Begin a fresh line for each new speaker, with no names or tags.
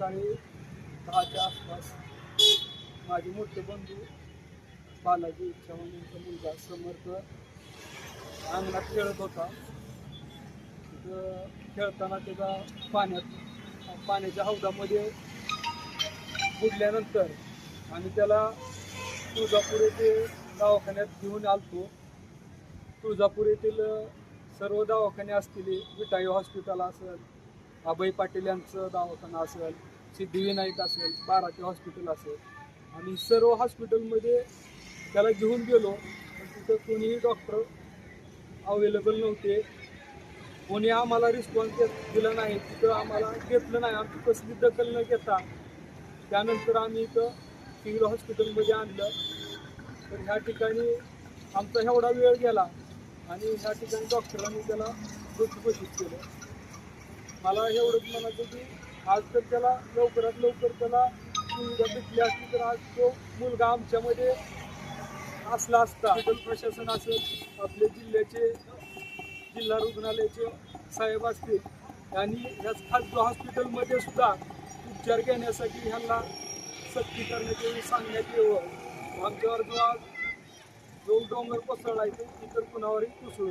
सकाळी दहाच्या आसपास माझे मोठे बंधू बालाजी इच्छा यांचा मुलगा समर्थ अंगणात खेळत होता. तिथं खेळताना त्याचा पाण्यात पाण्याच्या हौदामध्ये बुडल्यानंतर आम्ही त्याला तुळजापूर येथे दवाखान्यात घेऊन आलतो. तुळजापूर येथील सर्व दवाखाने असतील विटाई हॉस्पिटल असेल अभय पाटील यांचं दवाखाना असेल सिद्धिविनायक असेल बाराचे हॉस्पिटल असेल. आणि सर्व हॉस्पिटलमध्ये त्याला घेऊन गेलो पण तिथं कोणीही डॉक्टर अवेलेबल नव्हते. कोणी आम्हाला रिस्पॉन्स देत दिला नाही तिथं आम्हाला घेतलं नाही. आमची कसली दखल न घेता त्यानंतर आम्ही इथं सिव्हिल हॉस्पिटलमध्ये आणलं. तर ह्या ठिकाणी आमचा एवढा वेळ गेला आणि ह्या ठिकाणी डॉक्टरांनी त्याला मृत्यू घोषित केलं. मला एवढंच म्हणायचं की आज तर त्याला लवकरात लवकर त्याला सुविधा भेटली असती तर आज तो मुलगा आमच्यामध्ये असला असता. हॉस्पिटल प्रशासन असेल आपले जिल्ह्याचे जिल्हा रुग्णालयाचे साहेब असतील आणि ह्याच खासगी हॉस्पिटलमध्ये सुद्धा उपचार घेण्यासाठी ह्यांना सक्ती करण्यात येऊन सांगण्यात यावं. आमच्यावर जो आज जो डोंगर कोसळला आहे ते इतर कुणावरही कोसळू